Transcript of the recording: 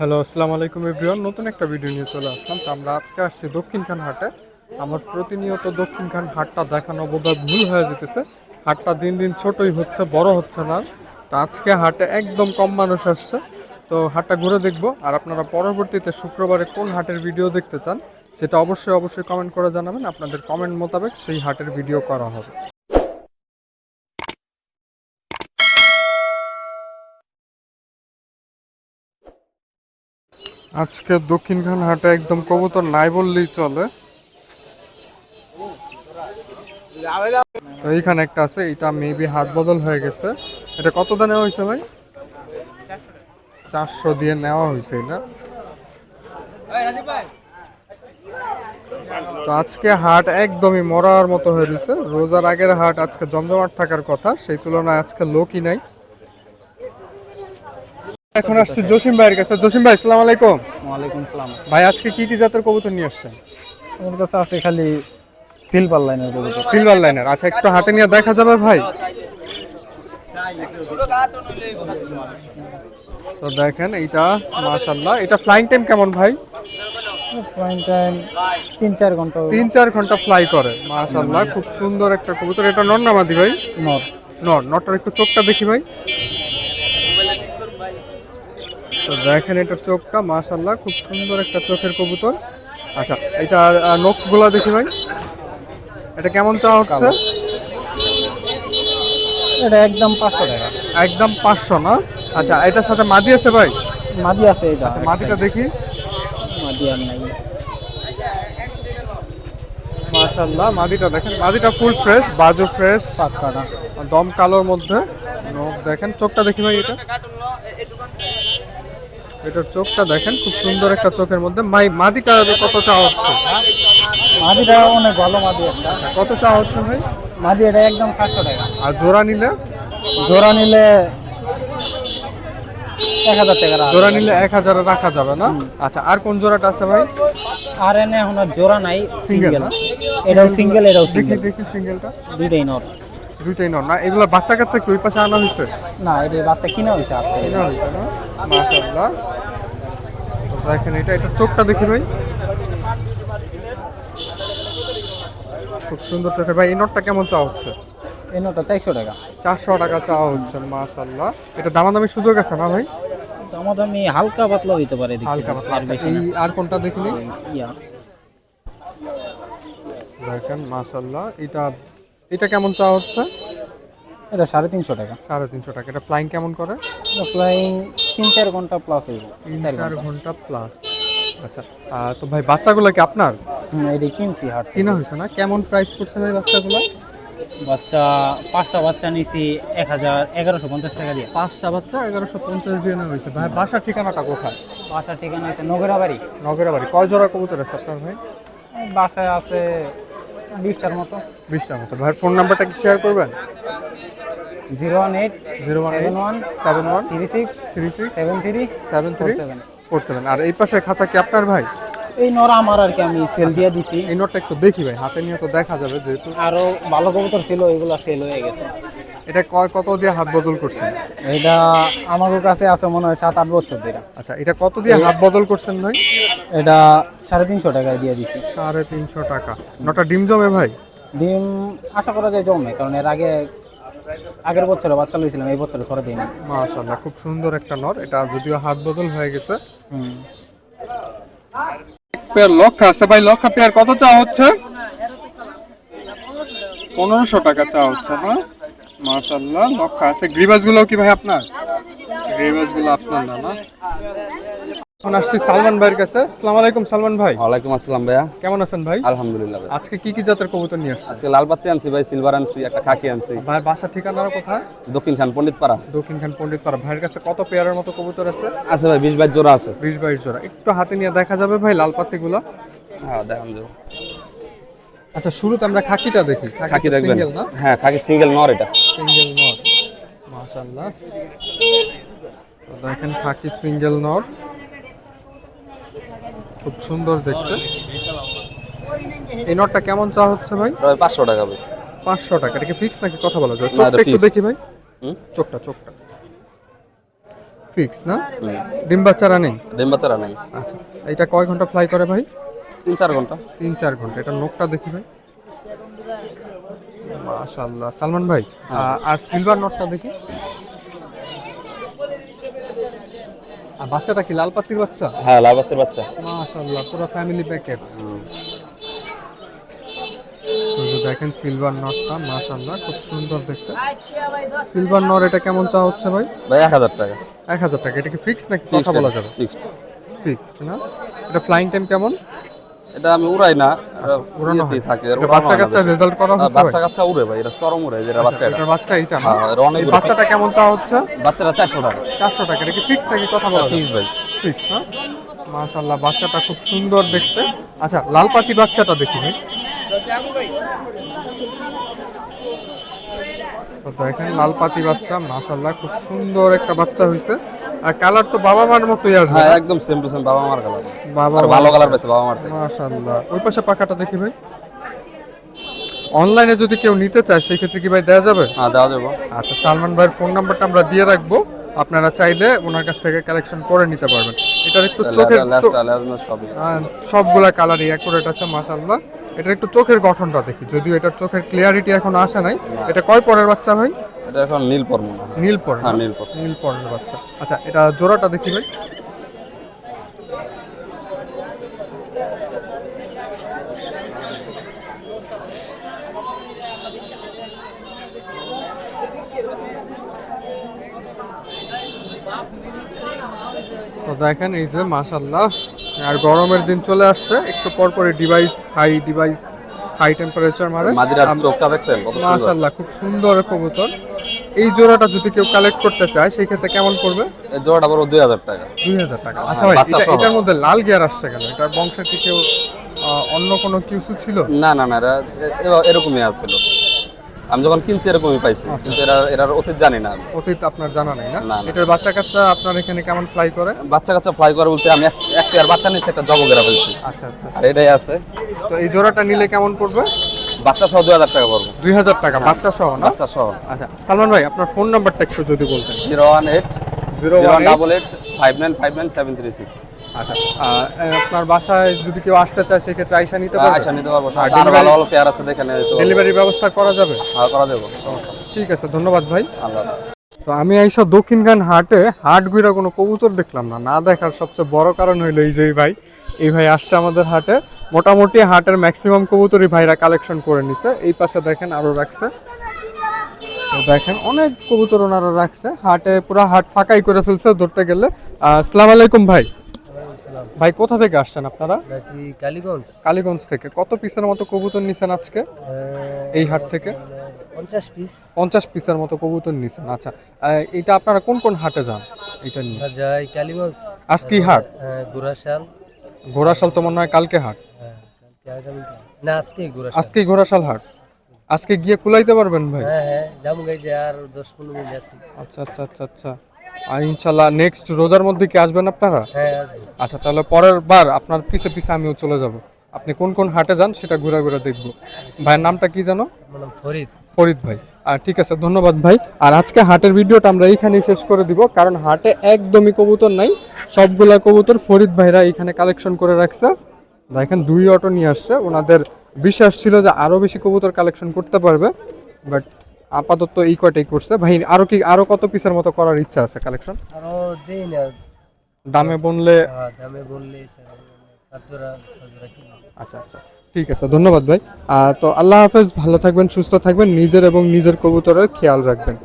Hello, আসসালামু আলাইকুম everyone. নতুন একটা ভিডিও নিয়ে চলে আসলাম। তো আমরা আজকে আসছি দক্ষিণখান হাটে। আমার প্রতিনিয়ত দক্ষিণখান হাটটা দেখানো বোধহয় ভুল হয়ে যেতেছে। হাটটা দিন দিন ছোটই হচ্ছে, বড় হচ্ছে না। তো আজকে হাটে একদম কম মানুষ আসছে। তো হাটটা ঘুরে দেখব। আর আপনারা পরবর্তীতে শুক্রবারে কোন হাটের ভিডিও দেখতে চান, সেটা অবশ্যই অবশ্যই কমেন্ট করে জানাবেন। আপনাদের কমেন্ট মোতাবেক সেই হাটের ভিডিও করা হবে। আজকে দক্ষিণখান হাটে একদম কবুতর নাই বললেই চলে। এইখানে একটা আছে এটা মেবি হাত বদল হয়ে গেছে। এটা কত দা নেওয়া হয়েছে ভাই? চারশো দিয়ে নেওয়া হয়েছে এটা। তো আজকে হাট একদমই মরার মতো হয়ে গেছে রোজার আগের হাট আজকে জমজমাট থাকার কথা, সেই তুলনায় আজকে লোকই নাই। এখন আসছি জসিম ভাইয়ের কাছে। জসিম ভাই আসসালামু আলাইকুম। ওয়ালাইকুম সালাম ভাই আজকে কি কি জাতের কবুতর নিয়ে আসছেন? আমার কাছে আছে খালি সিলভার লাইনের কবুতর। সিলভার লাইনের আচ্ছা একটু হাতে নিয়ে দেখা যাবে ভাই? তো দেখেন এইটা মাশাল্লাহ এটা ফ্লাইং টাইম কেমন ভাই? ফ্লাইং টাইম তিন চার ঘণ্টা হলো। তিন চার ঘণ্টা ফ্লাই করে। মাশাল্লাহ খুব সুন্দর একটা কবুতর। এটা নর নামাদি ভাই? নর। নর। নরটার একটু চোখটা দেখি ভাই। তো দেখেন এটা চোখটা মাশাল্লাহ খুব সুন্দর একটা চোখের কবুতর। আচ্ছা এটার নখগুলা দেখি ভাই। এটা কেমন চাওয়া হচ্ছে? এটা একদম পাঁচশো টাকা। একদম পাঁচশো না? আচ্ছা এটার সাথে মাদি আছে ভাই? মাদি আছে এটা। আচ্ছা মাদিটা দেখি। মাদি আর নাই। মাশাল্লাহ মাদিটা দেখেন। মাদিটা ফুল ফ্রেশ বাজু ফ্রেশ। পাক্কাটা দম কালোর মধ্যে। নখ দেখেন। চোখটা দেখি ভাই এটা। এটার চোখটা দেখেন খুব সুন্দর একটা চোখের মধ্যে। মাই মাদিটা কত চাওয়া হচ্ছে? মাদিটা অনেক ভালো মাদি একটা। কত চাওয়া হচ্ছে ভাই? মাদি এটা একদম সাতশো টাকা। আর জোড়া নিলে? জোড়া নিলে এক হাজার টাকা জোড়া নিলে এক হাজারে রাখা যাবে না? আচ্ছা আর কোন জোড়াটা আছে ভাই? আর এনে এখন জোড়া নাই সিঙ্গেল? এটাও সিঙ্গেল এটাও দেখি দেখি সিঙ্গেলটা দুইটাই নর দুইটাই নর না এগুলো বাচ্চা কাচ্চা কি ওই পাশে আনা হয়েছে? না এটা বাচ্চা কিনা হয়েছে টাকা এটা হয়েছে না? মাশাআল্লাহ। তো দেখেন এটা এটা চোখটা দেখি ভাই। খুব সুন্দর চোখের। ভাই এই নটটা কেমন চাওয়া হচ্ছে? এই নটা চারশো টাকা। চারশো টাকা চাওয়া হচ্ছে মাশাআল্লাহ। এটা দামাদামি সুযোগ আছে না ভাই? আমি হালকা পাতলা হইতে পারে হালকা পাতলা এই আর কোনটা দেখিনি? ইয়া। দেখেন মাশাআল্লাহ এটা এটা কেমন চাওয়া হচ্ছে? এটা সাড়ে তিনশো টাকা। সাড়ে তিনশো টাকা। এটা ফ্লাইং কেমন করে? ফ্লাইং তিন চার ঘণ্টা প্লাস হইব তিন চার ঘণ্টা। প্লাস আচ্ছা তো ভাই বাচ্চাগুলো কি আপনার? এটা কিনছি হাট। কিনা হয়েছে না? কেমন প্রাইস পড়ছে ভাই বাচ্চাগুলো? বাচ্চা পাঁচটা বাচ্চা নিছি এক হাজার এগারোশো পঞ্চাশ টাকা দিয়ে। পাঁচটা বাচ্চা এগারোশো পঞ্চাশ দিয়ে নেওয়া হয়েছে। ভাই বাসার ঠিকানাটা কোথায়? বাসার ঠিকানা আছে নগরাবাড়ি। নগরের বাড়ি কয় জোড়া কবুতর আছে আপনার ভাই? বাসায় আছে বিশটার মতো। বিশটার মতো। ভাইয়ের ফোন নাম্বারটা কি শেয়ার করবেন? Zero one eight zero one seven one seven one three six three six seven three seven three seven four seven. আর এই পাশে খাঁচা কি আপনার ভাই? এই নর আমার আর কি আমি সেল দিয়ে দিছি। এই নোটটা একটু দেখি ভাই হাতে নিয়ে তো দেখা যাবে যেহেতু। আরও ভালো কবুতর ছিল এগুলো সেল হয়ে গেছে। এটা কয় কত দিয়ে হাত বদল করছেন? এটা আমার কাছে আছে মনে হয় সাত আট বছর ধরে। আচ্ছা এটা কত দিয়ে হাত বদল করছেন ভাই? এটা সাড়ে তিনশো টাকায় দিয়ে দিছি। সাড়ে তিনশো টাকা। নটা ডিম জমে ভাই? ডিম আশা করা যায় জমে কারণ এর আগে আগের বছরে বাচ্চা লইছিলাম এই বছরে ধরে দিইনি। মাশাল্লাহ খুব সুন্দর একটা নর। এটা যদিও হাত বদল হয়ে গেছে। হুম। পেয়ার লক্ষা আছে ভাই লক্ষা পেয়ার কত চাওয়া হচ্ছে? পনেরোশো টাকা চা হচ্ছে না? মাশাল্লাহ লক্ষা আছে। গ্রিবাসগুলো কি ভাই আপনার? গ্রিবাসগুলো আপনার না না? এখন আসছি সালমান ভাইয়ের কাছে। আসসালামু আলাইকুম সালমান ভাই। ওয়ালাইকুম আসসালাম ভাইয়া। কেমন আছেন ভাই? আলহামদুলিল্লাহ ভাই আজকে কি কি জাতের কবুতর নিয়ে আসছেন? আজকে লাল বাতি আনছি ভাই সিলভার আনছি একটা খাকি আনছি। ভাই বাসা ঠিকানার কোথায়? দক্ষিণ খান পণ্ডিত পাড়া দক্ষিণ খান পণ্ডিত পাড়া ভাইয়ের কাছে কত পেয়ারের মতো কবুতর আছে? আছে ভাই বিশ বাইশ জোড়া আছে। বিশ বাইশ জোড়া। একটু হাতে নিয়ে দেখা যাবে ভাই লাল পাতিগুলো হ্যাঁ দেখান যাব আচ্ছা শুরুতে আমরা খাকিটা দেখি। খাকি দেখবেন। হ্যাঁ খাকি সিঙ্গেল নর এটা। সিঙ্গেল নর। মাশাআল্লাহ। তো দেখেন খাকি সিঙ্গেল নর। খুব সুন্দর দেখতে। এই নটটা কেমন চা হচ্ছে ভাই? পাঁচশো টাকা ভাই। পাঁচশো টাকা। এটা কি ফিক্স নাকি কথা বলা যায়? চোখটা একটু দেখি ভাই? চোখটা চোখটা। ফিক্স না? ডিম বাচ্চারা নেই? ডিম বাচ্চারা নেই। আচ্ছা। এটা কয় ঘণ্টা ফ্লাই করে ভাই? তিন চার ঘণ্টা। তিন চার ঘণ্টা। এটা নোকটা দেখি ভাই। মাশাআল্লাহ। সালমান ভাই আর সিলভার নটটা দেখি। আর বাচ্চাটা কি লাল পাতির বাচ্চা? হ্যাঁ লাল বাচ্চার বাচ্চা। মাশাআল্লাহ পুরো ফ্যামিলি প্যাকেজ দেখেন সিলভার নটটা মাশাআল্লাহ খুব সুন্দর দেখতে। সিলভার নট এটা কেমন চা হচ্ছে ভাই? ভাই এক হাজার টাকা। এক হাজার টাকা এটা কি ফিক্স নাকি কথা বলা যাবে? ফিক্সড ফিক্সড না? এটা ফ্লাইং টাইম কেমন? এটা আমি উড়াই না উড়ানোতেই উড়ানো ইয়েতেই থাকে বাচ্চা হয় কাচ্চা রেজাল্ট করা হয় হচ্ছে? বাচ্চা কাচ্চা উড়ে ভাই এটা চরম উড়ে যেটা বাচ্চা এটা। বাচ্চা এটা না? হ্যাঁ, এটা অনেক বাচ্চাটা কেমন চা হচ্ছে? বাচ্চাটা চারশো টাকা। চারশো টাকা এটা কি ফিক্স নাকি কথা বলা ফিক্স ভাই। ফিক্স না? মাশাআল্লাহ বাচ্চাটা খুব সুন্দর দেখতে। আচ্ছা লাল পাতি বাচ্চাটা দেখি ভাই। তো দেখেন লাল পাতি বাচ্চা মাশাল্লাহ খুব সুন্দর একটা বাচ্চা আর কালার তো বাবা মার মতোই আসবে। হ্যাঁ একদম সেম টু সেম বাবা মার কালার বাবা ভালো কালার পাইছে বাবা মার থেকে। মাশাল্লাহ ওই পাশে পাখাটা দেখি ভাই। অনলাইনে যদি কেউ নিতে চায় সেই ক্ষেত্রে কি ভাই দেওয়া যাবে? হ্যাঁ দেওয়া যাব। আচ্ছা সালমান ভাইয়ের ফোন নাম্বারটা আমরা দিয়ে রাখব। আপনারা চাইলে ওনার কাছ থেকে কালেকশন করে নিতে পারবেন। এটার একটু চোখের সবগুলা কালারই অ্যাকুরেট আছে মাশাল্লাহ এটার একটু চোখের গঠনটা দেখি যদিও এটার চোখের ক্লিয়ারিটি এখন আসে নাই। এটা কয় পরের বাচ্চা ভাই? এটা এখন নীল পর নীল পর হ্যাঁ নীল পর। নীল পরের বাচ্চা। আচ্ছা এটা জোড়াটা দেখি ভাই। তো দেখেন এই যে মাশাল্লাহ আর গরমের দিন চলে আসছে। একটু পর পরে device high device high temperature মারে। মাদিরার চোখটা দেখছেন? কত সুন্দর। মাশাল্লাহ খুব সুন্দর কবুতর। এই জোড়াটা যদি কেউ কালেক্ট করতে চায় সেই ক্ষেত্রে কেমন পড়বে? এই জোড়াটা বড় দুই হাজার টাকা। দুই হাজার টাকা। আচ্ছা ভাই এটা- এটার মধ্যে লাল গিয়ার আসছে কেন? এটার বংশের কি কেউ অন্য কোনো কিউসু ছিল? না না না এরকমই আসছিল। আমি যখন কিনছি এরকমই পাইছি কিন্তু এরা এরার অতীত জানি না। অতীত আপনার জানা নাই না। এটার বাচ্চা কাচ্চা আপনার এখানে কেমন ফ্লাই করে? বাচ্চা কাচ্চা ফ্লাই করে বলতে আমি এক- একটা আর বাচ্চা নিয়েছি একটা জবগেরা ফেলছি। আচ্ছা আচ্ছা। আর এটাই আছে। তো এই জোড়াটা নিলে কেমন পড়বে? বাচ্চা সহ দুই হাজার টাকা পড়বে। দুই হাজার টাকা বাচ্চা সহ না? বাচ্চা সহ আচ্ছা সালমান ভাই আপনার ফোন নাম্বারটা একটু যদি বলতেন। Zero one eight zero zero one double eight. Five nine five nine seven three six আচ্ছা আপনার বাসায় যদি কেউ আসতে চায় সেক্ষেত্রে আইসা নিতে পারবে? নিতে পারব আর আর ভালো ভালো পেয়ার আছে দেখে ডেলিভারি ব্যবস্থা করা যাবে? ভালো করা দেবো ঠিক আছে ধন্যবাদ ভাই। আল্লাহ তো আমি আইসা দক্ষিণখান হাটে হাট ঘুরে কোনো কবুতর দেখলাম না। না দেখার সবচেয়ে বড় কারণ হইল এই যে ভাই। এই ভাই আসছে আমাদের হাটে। মোটামুটি হাটের ম্যাক্সিমাম কবুতরই ভাইরা কালেকশন করে নিছে। এই পাশে দেখেন আরও রাখছে। দেখেন অনেক কবুতর ওনারা রাখছে। হাটে পুরো হাট ফাঁকাই করে ফেলছে ধরতে গেলে। আসসালামু আলাইকুম ভাই। ভাই কোথা থেকে আসছেন আপনারা? কালীগঞ্জ। কালীগঞ্জ থেকে। কত পিসের মতো কবুতর নিছেন আজকে? এই হাট থেকে? পঞ্চাশ পিস। পঞ্চাশ পিসের মতো কবুতর নিছেন। আচ্ছা এটা আপনারা কোন কোন হাটে যান? এটা নিয়ে। যাই কালীগঞ্জ। আজকেই হাট? হ্যাঁ, ঘোড়াশাল। তো মনে হয় কালকে হাট। হ্যাঁ, না আজকেই ঘোড়াশাল। আজকেই ঘোড়াশাল হাট? আজকে গিয়ে কুলাইতে পারবেন ভাই? হ্যাঁ হ্যাঁ যাব গাই যে আর দশ পনেরো মিনিট আছি। আচ্ছা আচ্ছা আচ্ছা আচ্ছা। আর ইনশাল্লাহ নেক্সট রোজার মধ্যে কি আসবেন আপনারা? হ্যাঁ আসব। আচ্ছা তাহলে পরের বার আপনার পিছে পিছে আমিও চলে যাব। আপনি কোন কোন হাটে যান সেটা ঘুরে ঘুরে দেখব। ভাইয়ের নামটা কি জানো ফরিদ। ফরিদ ভাই। আর ঠিক আছে ধন্যবাদ ভাই। আর আজকে হাটের ভিডিওটা আমরা এইখানেই শেষ করে দিব কারণ হাটে একদমই কবুতর নাই সবগুলা কবুতর ফরিদ ভাইরা এখানে কালেকশন করে রাখছে। দেখেন দুই অটো নিয়ে আসছে। ওনাদের বিশ্বাস ছিল যে আরও বেশি কবুতর কালেকশন করতে পারবে বাট আপাতত এই কয়টাই করছে। ভাই আরও কি আরও কত পিসের মতো করার ইচ্ছা আছে কালেকশন আরও দেই না। দামে বললে হ্যাঁ, দামে বললে আচ্ছা আচ্ছা ঠিক আছে ধন্যবাদ ভাই। তো আল্লাহ হাফেজ ভালো থাকবেন সুস্থ থাকবেন নিজের এবং নিজের কবুতরের খেয়াল রাখবেন।